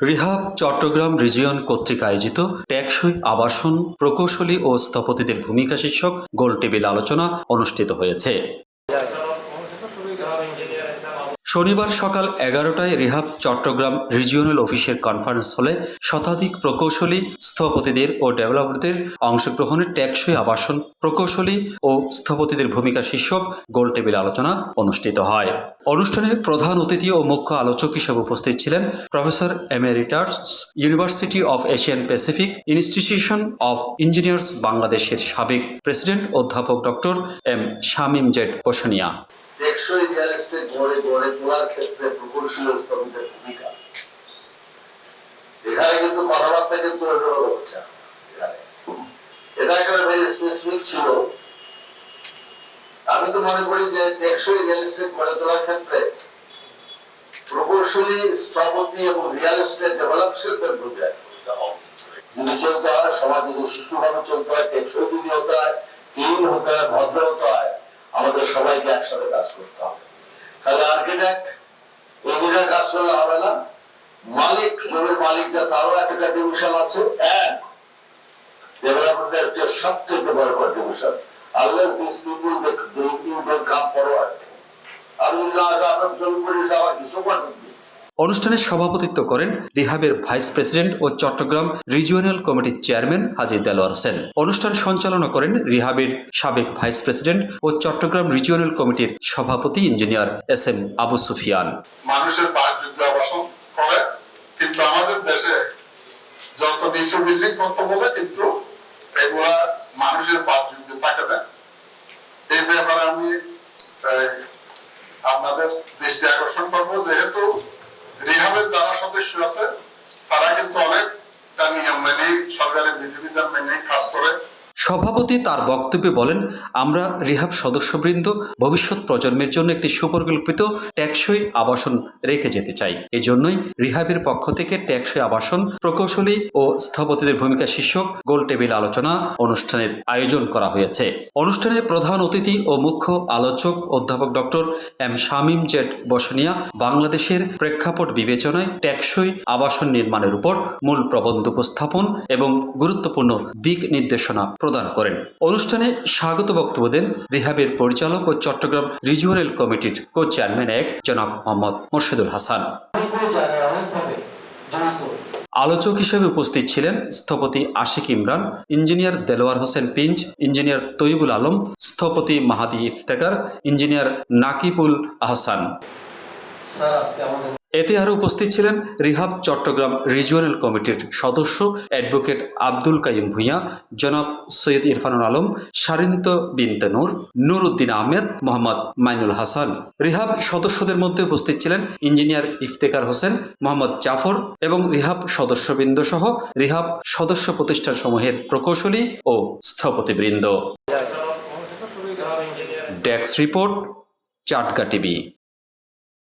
Rihab Chittagong region কর্তৃক আয়োজিত টেকসই আবাসন প্রকৌশলী ও স্থপতিদের ভূমিকা শীর্ষক গোলটেবিল আলোচনা অনুষ্ঠিত হয়েছে। শনিবার সকাল এগারোটায় রিহাব চট্টগ্রাম রিজিওনাল অফিসের কনফারেন্স হলে শতাধিক প্রকৌশলী, স্থপতিদের ও ডেভেলপারদের অংশগ্রহণে টেকসই আবাসন, প্রকৌশলী ও স্থপতিদের ভূমিকা শীর্ষক গোল টেবিল আলোচনা অনুষ্ঠিত হয়। অনুষ্ঠানে প্রধান অতিথি ও মুখ্য আলোচক হিসেবে উপস্থিত ছিলেন professor emeritus university of Asian Pacific institution of engineers বাংলাদেশের সাবেক প্রেসিডেন্ট অধ্যাপক doctor M Shamim Z Bosunia টেকসই রিয়েল গড়ে গড়ে তোলার ক্ষেত্রে প্রকৌশলী ভূমিকা। এখানে কিন্তু কথাবার্তা কিন্তু অন্যরকম হচ্ছে। এটা একেবারে ভেরি স্পেসিফিক ছিল। আমি তো মনে করি যে টেকসই রিয়েল এস্টেট গড়ে তোলার ক্ষেত্রে প্রকৌশলী, স্থপতি এবং রিয়েল এস্টেট ডেভেলপসের ভূমিকা। যদি চলতে হয়, সমাজ যদি সুষ্ঠুভাবে চলতে হয়, টেকসই যদি হতে হয় ক্লিন হতে হয়, ভদ্র হতে হয় আমাদের সবাইকে একসাথে কাজ করতে হবে। তাহলে আর্কিটেক্ট ওদিনের কাজ করলে হবে না। মালিক, জমির মালিক যা তারও একটা ডিভিশন আছে। এক ডেভেলপারদের যে সবচেয়ে বড় contribution this people they do you don't come forward আমি যদি আপনার জমি আবার কিছু অনুষ্ঠানে সভাপতিত্ব করেন রিহাবের ভাইস প্রেসিডেন্ট ও চট্টগ্রাম রিজিওনাল কমিটির চেয়ারম্যান হাজি দেলোয়ার হোসেন। অনুষ্ঠান সঞ্চালনা করেন রিহাবের সাবেক ভাইস প্রেসিডেন্ট ও চট্টগ্রাম রিজিওনাল কমিটির সভাপতি engineer S M Abu Sufian. মানুষের করে, কিন্তু আমাদের দেশে যত নিচু বিল্ডিং তত বলে কিন্তু এগুলা মানুষের বাসযোগ্য থাকে না, এই ব্যাপারে আমি আপনাদের দৃষ্টি আকর্ষণ করব। যেহেতু সদস্য আছে তারা কিন্তু অনেকটা নিয়ম মেনেই সরকারের বিধিবিধান মেনেই কাজ করে সভাপতি তার বক্তব্যে বলেন, আমরা রিহাব সদস্যবৃন্দ ভবিষ্যৎ প্রজন্মের জন্য একটি সুপরিকল্পিত টেকসই আবাসন রেখে যেতে চাই। এজন্যই রিহাবের পক্ষ থেকে ট্যাক্সই আবাসন, প্রকৌশলী ও স্থপতিদের ভূমিকা শীর্ষক গোল টেবিল আলোচনা অনুষ্ঠানের আয়োজন করা হয়েছে। অনুষ্ঠানে প্রধান অতিথি ও মুখ্য আলোচক অধ্যাপক doctor M Shamim Z Bosunia, বাংলাদেশের প্রেক্ষাপট বিবেচনায় টেকসই আবাসন নির্মাণের উপর মূল প্রবন্ধ উপস্থাপন এবং গুরুত্বপূর্ণ দিক নির্দেশনা প্রদান করেন। অনুষ্ঠানে স্বাগত বক্তব্য দেন রিহাবের পরিচালক ও চট্টগ্রাম রিজিওনাল কমিটির কো চেয়ারম্যান এক জনাব মোহাম্মদ মোর্শেদুল হাসান। আলোচক হিসেবে উপস্থিত ছিলেন স্থপতি Ashiq Imran, engineer Delwar Hossain pinch, engineer Toibul Alam, স্থপতি মাহাদি ইফতেকার, ইঞ্জিনিয়ার নাকিবুল আহসান। এতে আরও উপস্থিত ছিলেন রিহাব চট্টগ্রাম রিজিওনাল কমিটির সদস্য অ্যাডভোকেট আব্দুল কাইম ভূঁইয়া, জনাব সৈয়দ ইরফানুল আলম সারিন্ত বিনতে নূর, নুরুদ্দিন আহমেদ, মোহাম্মদ মাইনুল হাসান। রিহাব সদস্যদের মধ্যে উপস্থিত ছিলেন ইঞ্জিনিয়ার ইফতেকার হোসেন, মোহাম্মদ জাফর এবং রিহাব সদস্যবৃন্দ সহ রিহাব সদস্য প্রতিষ্ঠান সমূহের প্রকৌশলী ও স্থপতিবৃন্দ। ডেস্ক রিপোর্ট চাটকা টিভি।